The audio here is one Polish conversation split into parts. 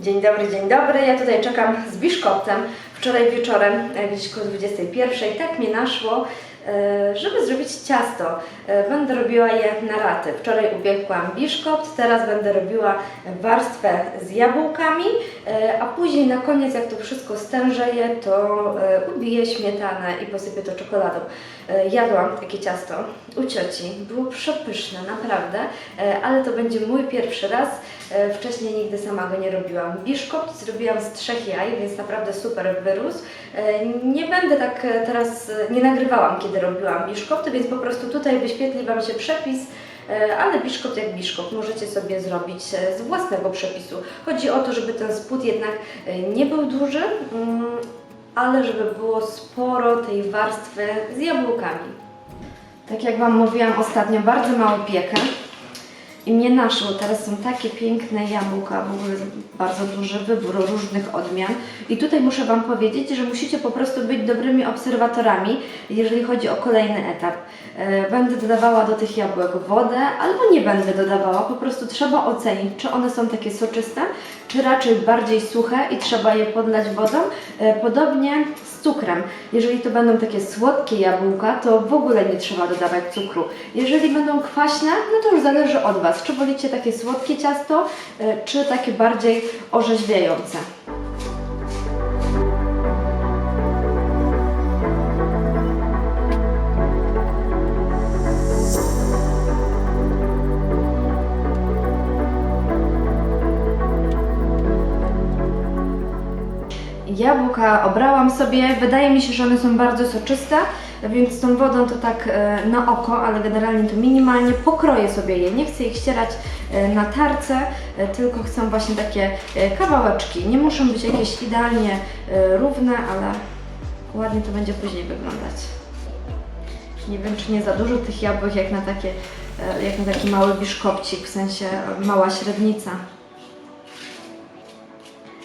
Dzień dobry, dzień dobry. Ja tutaj czekam z biszkoptem. Wczoraj wieczorem, e, gdzieś koło 21, tak mi naszło, e, żeby zrobić ciasto. E, Będę robiła je na raty. Wczoraj upiekłam biszkopt, teraz będę robiła warstwę z jabłkami, a później na koniec, jak to wszystko stężeje, to e, ubiję śmietanę i posypię to czekoladą. E, Jadłam takie ciasto u cioci. Było przepyszne, naprawdę, e, ale to będzie mój pierwszy raz. E, Wcześniej nigdy sama go nie robiłam. Biszkopt zrobiłam z trzech jaj, więc naprawdę super wyrósł. E, Nie będę tak e, teraz, e, nie nagrywałam kiedy robiłam biszkopty, więc po prostu tutaj wyświetli Wam się przepis, e, ale biszkopt jak biszkopt możecie sobie zrobić e, z własnego przepisu. Chodzi o to, żeby ten spód jednak e, nie był duży, mm, ale żeby było sporo tej warstwy z jabłkami. Tak jak Wam mówiłam ostatnio, bardzo mało piekę. I mnie naszło, teraz są takie piękne jabłka, w ogóle bardzo duży wybór różnych odmian. I tutaj muszę Wam powiedzieć, że musicie po prostu być dobrymi obserwatorami, jeżeli chodzi o kolejny etap. E, Będę dodawała do tych jabłek wodę, albo nie będę dodawała, po prostu trzeba ocenić, czy one są takie soczyste, czy raczej bardziej suche i trzeba je podlać wodą. E, Podobnie z cukrem. Jeżeli to będą takie słodkie jabłka, to w ogóle nie trzeba dodawać cukru. Jeżeli będą kwaśne, no to już zależy od Was, czy wolicie takie słodkie ciasto, e, czy takie bardziej orzeźwiające. Jabłka obrałam sobie, wydaje mi się, że one są bardzo soczyste, więc z tą wodą to tak e, na oko, ale generalnie to minimalnie pokroję sobie je. Nie chcę ich ścierać e, na tarce, e, tylko chcę właśnie takie kawałeczki. Nie muszą być jakieś idealnie równe, ale ładnie to będzie później wyglądać. Nie wiem, czy nie za dużo tych jabłek jak na, takie, jak na taki mały biszkopcik, w sensie mała średnica.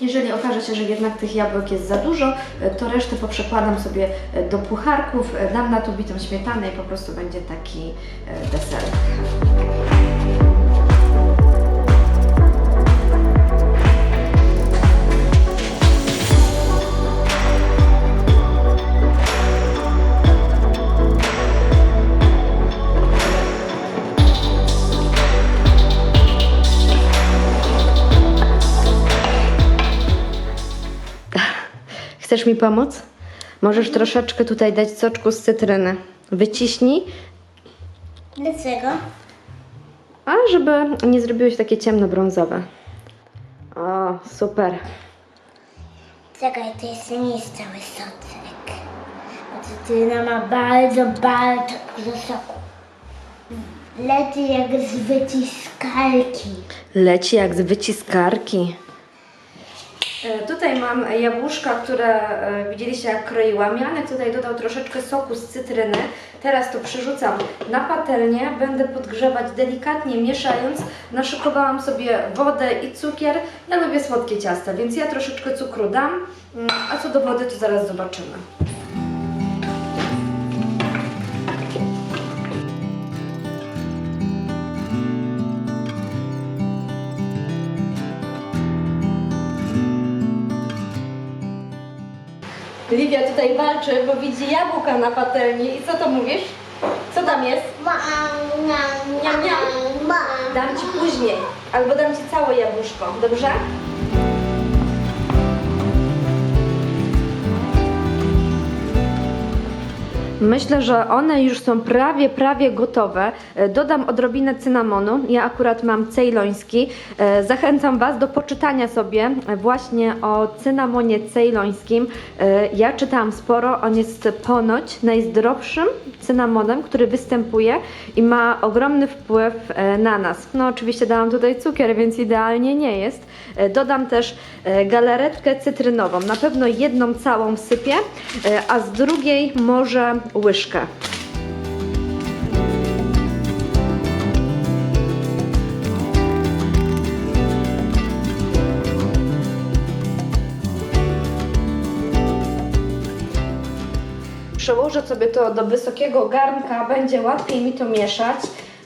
Jeżeli okaże się, że jednak tych jabłek jest za dużo, e, to resztę poprzekładam sobie e, do pucharków, e, dam na to bitą śmietanę i po prostu będzie taki deser. Chcesz mi pomóc? Możesz troszeczkę tutaj dać soczku z cytryny. Wyciśnij, Dlaczego? a żeby nie zrobiłeś takie ciemnobrązowe. O, super. Czekaj, to jeszcze nie jest cały soczek. Cytryna ma bardzo, bardzo dużo soku. Leci jak z wyciskalki. Leci jak z wyciskarki. E, Tutaj mam jabłuszka, które e, widzieliście jak kroiłam. Janek tutaj dodał troszeczkę soku z cytryny. Teraz to przerzucam na patelnię. Będę podgrzewać delikatnie, mieszając. Naszykowałam sobie wodę i cukier. Ja lubię słodkie ciasta, więc ja troszeczkę cukru dam. Mm, A co do wody, to zaraz zobaczymy. Tutaj walczy, bo widzi jabłka na patelni. I co to mówisz? Co tam jest? Niam, niam. Dam Ci później, albo dam Ci całe jabłuszko, dobrze? Myślę, że one już są prawie, prawie gotowe. E, Dodam odrobinę cynamonu. Ja akurat mam cejloński. E, Zachęcam Was do poczytania sobie właśnie o cynamonie cejlońskim. E, Ja czytałam sporo. On jest ponoć najzdrowszym cynamonem, który występuje i ma ogromny wpływ na nas. No oczywiście dałam tutaj cukier, więc idealnie nie jest. Dodam też galaretkę cytrynową. Na pewno jedną całą sypię, a z drugiej może łyżkę. Przełożę sobie to do wysokiego garnka, będzie łatwiej mi to mieszać.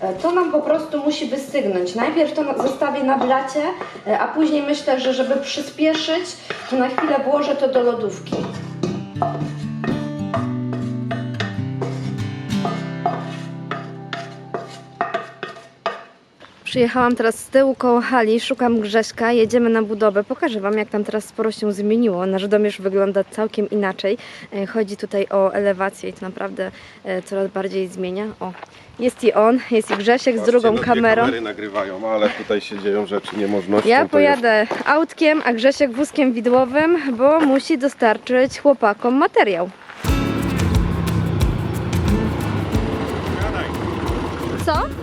E, To nam po prostu musi wystygnąć. Najpierw to zostawię na blacie, e, a później myślę, że żeby przyspieszyć, to na chwilę włożę to do lodówki. Przyjechałam teraz z tyłu koło hali, szukam Grześka, jedziemy na budowę. Pokażę Wam, jak tam teraz sporo się zmieniło. Nasz dom już wygląda całkiem inaczej. E, Chodzi tutaj o elewację i to naprawdę e, coraz bardziej zmienia. O, jest i on, jest i Grzesiek z drugą no kamerą. kamery nagrywają, ale tutaj się dzieją rzeczy niemożnością. Ja jest- pojadę autkiem, a Grzesiek wózkiem widłowym, bo musi dostarczyć chłopakom materiał. Co?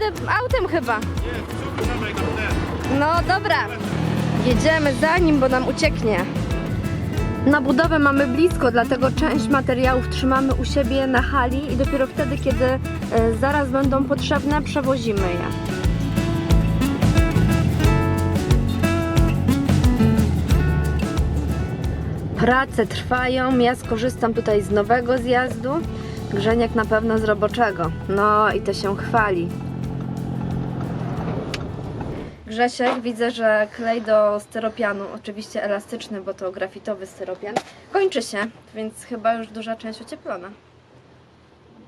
Jadę autem chyba. No dobra, jedziemy za nim, bo nam ucieknie. Na budowę mamy blisko, dlatego część materiałów trzymamy u siebie na hali i dopiero wtedy, kiedy e, zaraz będą potrzebne, przewozimy je. Prace trwają, ja skorzystam tutaj z nowego zjazdu, Grzeniek na pewno z roboczego. No i to się chwali. Grzesiek, widzę, że klej do styropianu, oczywiście elastyczny, bo to grafitowy styropian, kończy się, więc chyba już duża część ocieplona.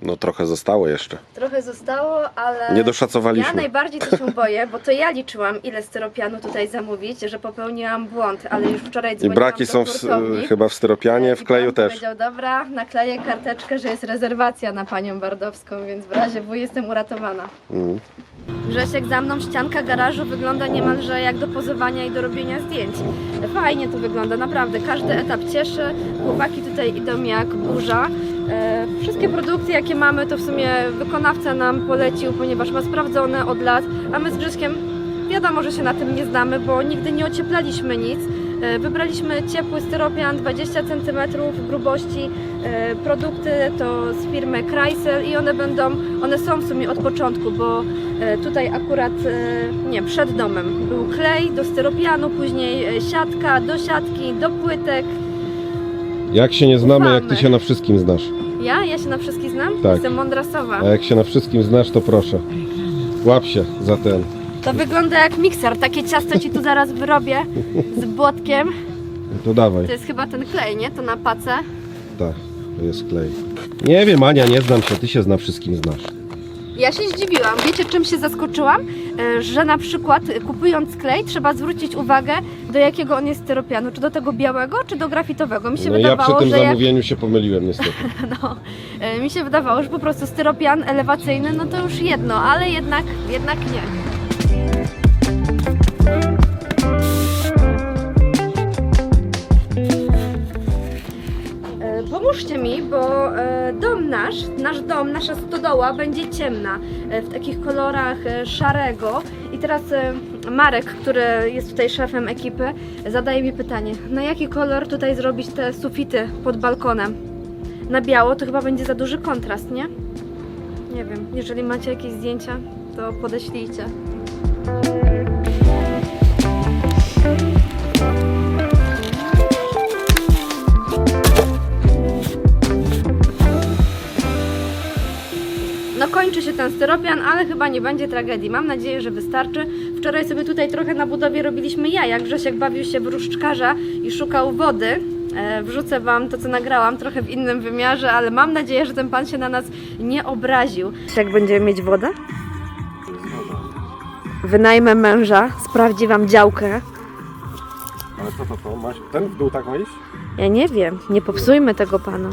No trochę zostało jeszcze. Trochę zostało, ale Nie doszacowaliśmy. ja najbardziej to się boję, bo to ja liczyłam, ile styropianu tutaj zamówić, że popełniłam błąd, ale już wczoraj I dzwoniłam braki do są w, hurtowni. chyba w styropianie, w I kleju pan też. powiedział, dobra, nakleję karteczkę, że jest rezerwacja na panią Bardowską, więc w razie W jestem uratowana. Mm. Grzesiek za mną, ścianka garażu wygląda niemalże jak do pozowania i do robienia zdjęć. Fajnie to wygląda, naprawdę. Każdy etap cieszy. Chłopaki tutaj idą jak burza. E, Wszystkie produkty, jakie mamy, to w sumie wykonawca nam polecił, ponieważ ma sprawdzone od lat, a my z Grześkiem wiadomo, że się na tym nie znamy, bo nigdy nie ocieplaliśmy nic. E, Wybraliśmy ciepły styropian 20 cm grubości. E, Produkty to z firmy Kreisel i one będą, one są w sumie od początku, bo tutaj akurat, nie, przed domem był klej do styropianu, później siatka do siatki, do płytek. Jak się nie znamy, jak ty się na wszystkim znasz. Ja? Ja się na wszystkich znam? Tak. Jestem mądra sowa. A jak się na wszystkim znasz, to proszę. Łap się za ten. To wygląda jak mikser. Takie ciasto Ci tu zaraz wyrobię z błotkiem. To dawaj. To jest chyba ten klej, nie? To na pacę. Tak, to jest klej. Nie wiem, Ania, nie znam się, ty się na wszystkim znasz. Ja się zdziwiłam. Wiecie, czym się zaskoczyłam? E, Że na przykład e, kupując klej trzeba zwrócić uwagę, do jakiego on jest styropianu. Czy do tego białego, czy do grafitowego. Mi się No ja przy wydawało, tym że jak... zamówieniu się pomyliłem niestety. No, e, mi się wydawało, że po prostu styropian elewacyjny, no to już jedno, ale jednak, jednak nie. Nasz, nasz dom, nasza stodoła będzie ciemna, e, w takich kolorach e, szarego. I teraz e, Marek, który jest tutaj szefem ekipy, zadaje mi pytanie, na jaki kolor tutaj zrobić te sufity pod balkonem? Na biało to chyba będzie za duży kontrast, nie? Nie wiem, jeżeli macie jakieś zdjęcia, to podeślijcie. Kończy się ten styropian, ale chyba nie będzie tragedii. Mam nadzieję, że wystarczy. Wczoraj sobie tutaj trochę na budowie robiliśmy jaja. Grzesiek bawił się w różdżkarza i szukał wody. E, Wrzucę Wam to, co nagrałam, trochę w innym wymiarze, ale mam nadzieję, że ten Pan się na nas nie obraził. Jak będziemy mieć wodę? Wynajmę męża, sprawdzi Wam działkę. Ale co to, to masz? Ten w dół tak ma iść? Ja nie wiem, nie popsujmy tego Pana.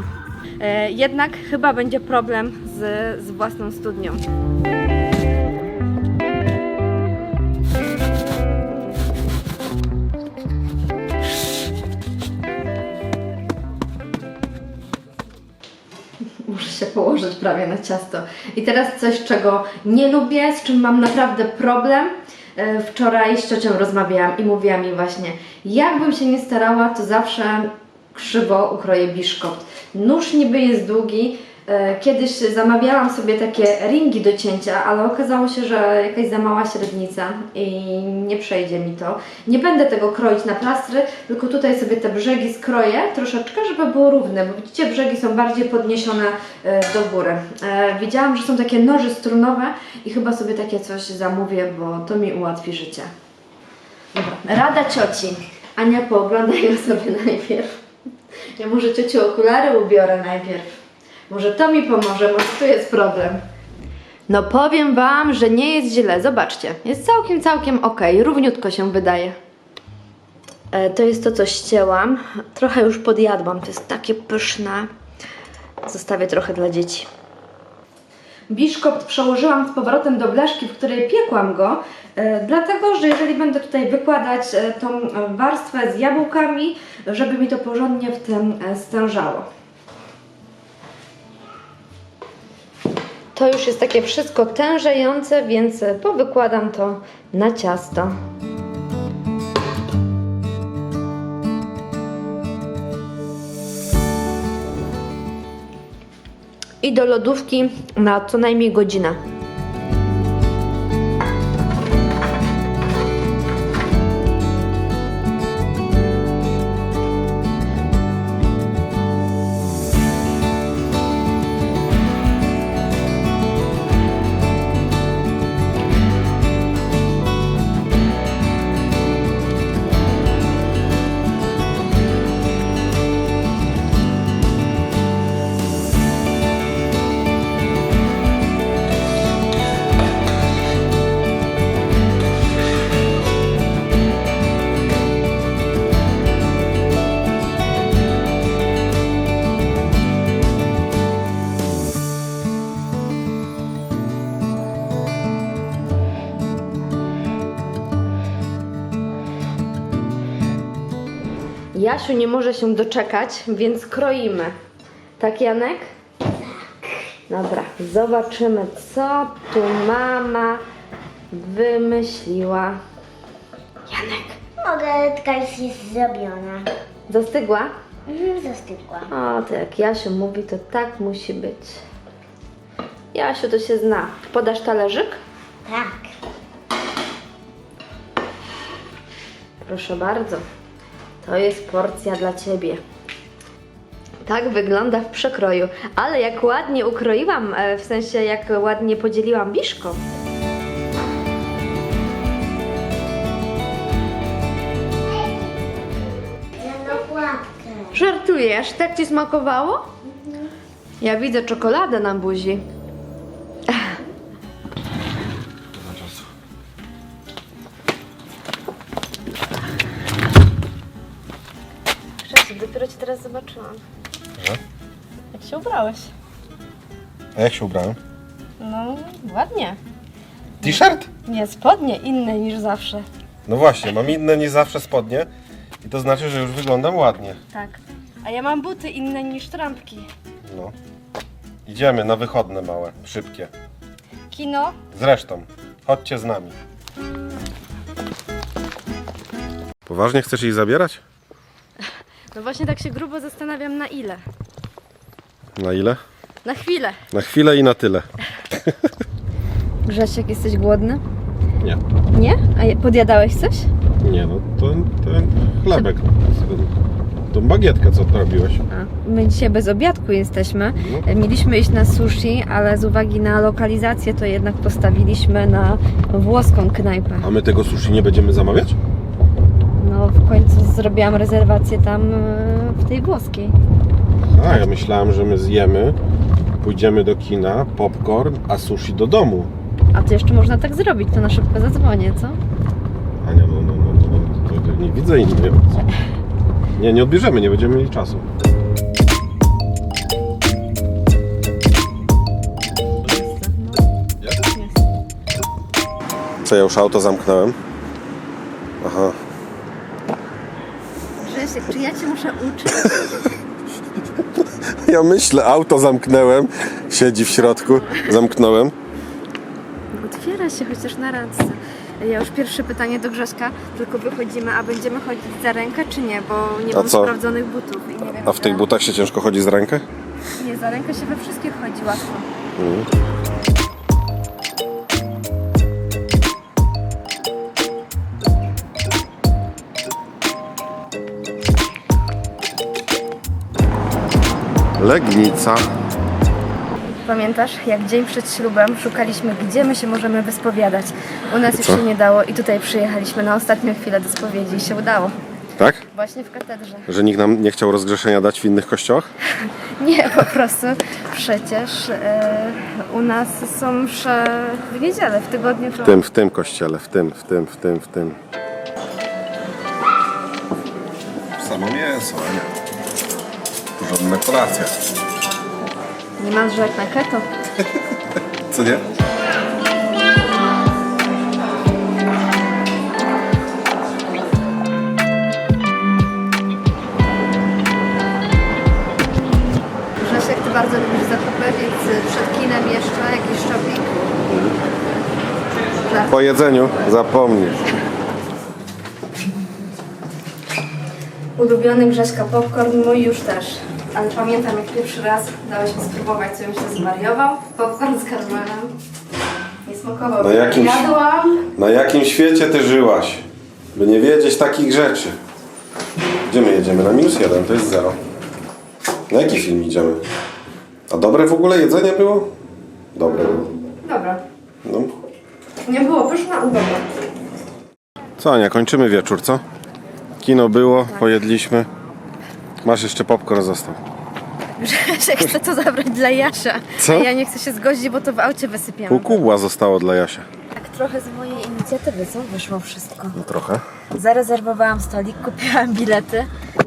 E, jednak chyba będzie problem z, z własną studnią. Muszę się położyć prawie na ciasto. I teraz coś, czego nie lubię, z czym mam naprawdę problem. E, Wczoraj z ciocią rozmawiałam i mówiła mi właśnie, jakbym się nie starała, to zawsze krzywo ukroję biszkopt. Nóż niby jest długi, E, Kiedyś zamawiałam sobie takie ringi do cięcia, ale okazało się, że jakaś za mała średnica i nie przejdzie mi to. Nie będę tego kroić na plastry, tylko tutaj sobie te brzegi skroję troszeczkę, żeby było równe, bo widzicie, brzegi są bardziej podniesione e, do góry. E, Widziałam, że są takie noże strunowe i chyba sobie takie coś zamówię, bo to mi ułatwi życie. Rada cioci. Ania, pooglądaj ją sobie najpierw. Ja może ciociu okulary ubiorę najpierw. Może to mi pomoże, może tu jest problem. No powiem Wam, że nie jest źle. Zobaczcie, jest całkiem, całkiem ok. Równiutko się wydaje. E, to jest to, co ścięłam. Trochę już podjadłam. To jest takie pyszne. Zostawię trochę dla dzieci. Biszkopt przełożyłam z powrotem do blaszki, w której piekłam go, e, dlatego że jeżeli będę tutaj wykładać e, tą warstwę z jabłkami, żeby mi to porządnie w tym e, stężało. To już jest takie wszystko tężejące, więc powykładam to na ciasto. I do lodówki na co najmniej godzinę. Jasiu nie może się doczekać, więc kroimy. Tak, Janek? Tak. Dobra, zobaczymy, co tu mama wymyśliła. Janek, Mogę, już jest zrobiona. zastygła? Mhm, zastygła. O, to jak Jasiu mówi, to tak musi być. Jasiu to się zna. Podasz talerzyk? Tak. Proszę bardzo. To jest porcja dla Ciebie. Tak wygląda w przekroju. Ale jak ładnie ukroiłam, e, w sensie jak ładnie podzieliłam biszko. Żartujesz? Tak Ci smakowało? Ja widzę czekoladę na buzi. Że? Jak się ubrałeś? A jak się ubrałem? No, ładnie. T-shirt? Nie, spodnie inne niż zawsze. No właśnie, mam inne niż zawsze spodnie i to znaczy, że już wyglądam ładnie. Tak. A ja mam buty inne niż trampki. No. Idziemy na wychodne małe, szybkie. Kino? Zresztą, chodźcie z nami. Poważnie chcesz jej zabierać? No właśnie tak się grubo zastanawiam na ile. Na ile? Na chwilę. Na chwilę i na tyle. Grzesiek, jesteś głodny? Nie. Nie? A podjadałeś coś? Nie no, to ten chlebek. Tą bagietkę, co to robiłeś. A, my dzisiaj bez obiadku jesteśmy. No. Mieliśmy iść na sushi, ale z uwagi na lokalizację to jednak postawiliśmy na włoską knajpę. A my tego sushi nie będziemy zamawiać? No w końcu zrobiłam rezerwację tam e, w tej włoskiej. A, ja myślałem, że my zjemy, pójdziemy do kina, popcorn, a sushi do domu. A to jeszcze można tak zrobić, to na szybko zadzwonię, co? Ania, no, no, no, no, no to nie widzę innej opcji. Nie, nie odbierzemy, nie będziemy mieli czasu. Co, ja już auto zamknąłem? Aha. Czy ja Cię muszę uczyć? Ja myślę, auto zamknąłem, siedzi w środku, zamknąłem. Otwiera się chociaż na randce. Ja już pierwsze pytanie do Grześka, tylko wychodzimy, a będziemy chodzić za rękę czy nie, bo nie A mam co? sprawdzonych butów i nie wiem. A w tych butach się ciężko chodzi z rękę? Nie, za rękę się we wszystkich chodzi łatwo. Legnica. Pamiętasz, jak dzień przed ślubem szukaliśmy, gdzie my się możemy wyspowiadać. U nas już się nie dało i tutaj przyjechaliśmy na ostatnią chwilę do spowiedzi i się udało. Tak? Właśnie w katedrze. Że nikt nam nie chciał rozgrzeszenia dać w innych kościołach? Nie, po prostu przecież e, u nas są msze w niedzielę, w tygodniu. W tym, w tym kościele, w tym, w tym, w tym, w tym. Samo mięso, nie. Porządna kolacja. Niemalże jak na keto. Co nie? Grzesiek, ty bardzo lubisz zakupy, więc przed kinem jeszcze jakiś shopping. Tak. Po jedzeniu zapomnij. Ulubiony Grześka popcorn, mój już też. Ale pamiętam jak pierwszy raz dałeś mi spróbować, co bym się zwariował. Popcorn z karmelem. Nie smakował. Na jakimś- Jadłam. Na jakim świecie ty żyłaś? By nie wiedzieć takich rzeczy. Gdzie my jedziemy? Na minus jeden, to jest zero. Na jaki film idziemy? A dobre w ogóle jedzenie było? Dobre było. Dobra. No. Nie było pyszne, ale dobre. Co Ania, kończymy wieczór, co? Kino było, pojedliśmy. Masz jeszcze popcorn został. Grzesiek chce to zabrać dla Jasia. Co? A ja nie chcę się zgodzić, bo to w aucie wysypiemy. Pół kubła zostało dla Jasia. Tak trochę z mojej inicjatywy, co? Wyszło wszystko. No trochę. Zarezerwowałam stolik, kupiłam bilety,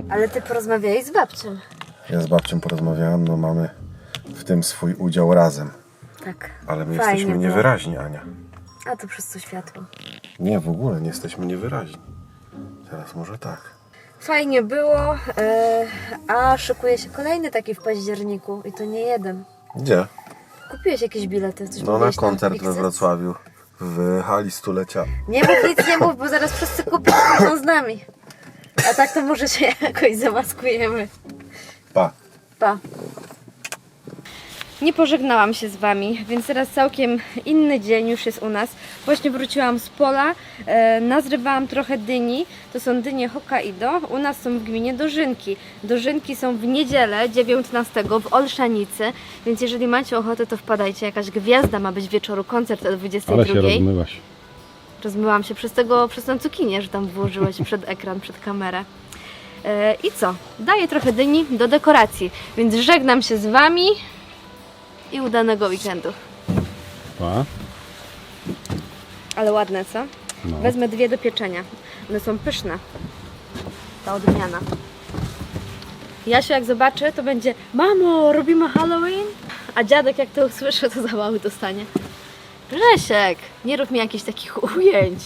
ale ty porozmawiałeś z babcią. Ja z babcią porozmawiałem, no mamy w tym swój udział razem. Tak. Ale my Fajnie jesteśmy było. niewyraźni, Ania. A to przez to światło. Nie, w ogóle nie jesteśmy niewyraźni. Teraz może tak. Fajnie było, e, a szykuje się kolejny taki w październiku i to nie jeden. Gdzie? Kupiłeś jakieś bilety? Coś No na mówiłeś tam, koncert we? Wrocławiu. W hali stulecia. Nie mów nic, nie mów, bo zaraz wszyscy kupią są z nami. A tak to może się jakoś zamaskujemy. Pa. Pa. Nie pożegnałam się z Wami, więc teraz całkiem inny dzień już jest u nas. Właśnie wróciłam z pola, e, nazrywałam trochę dyni. To są dynie Hokkaido. U nas są w gminie Dożynki. Dożynki są w niedzielę 19 w Olszanicy, więc jeżeli macie ochotę, to wpadajcie. Jakaś gwiazda ma być wieczoru, koncert o 22. Ale się rozmyłaś. Rozmyłam się przez tego, przez tą cukinię, że tam włożyłeś przed ekran, przed kamerę. E, I co? Daję trochę dyni do dekoracji, więc żegnam się z Wami i udanego weekendu. Pa. Ale ładne, co? No. Wezmę dwie do pieczenia. One są pyszne. Ta odmiana. Jasiu jak zobaczy, to będzie Mamo, robimy Halloween? A dziadek jak to usłyszy, to za mały dostanie. Grzesiek, nie rób mi jakichś takich ujęć.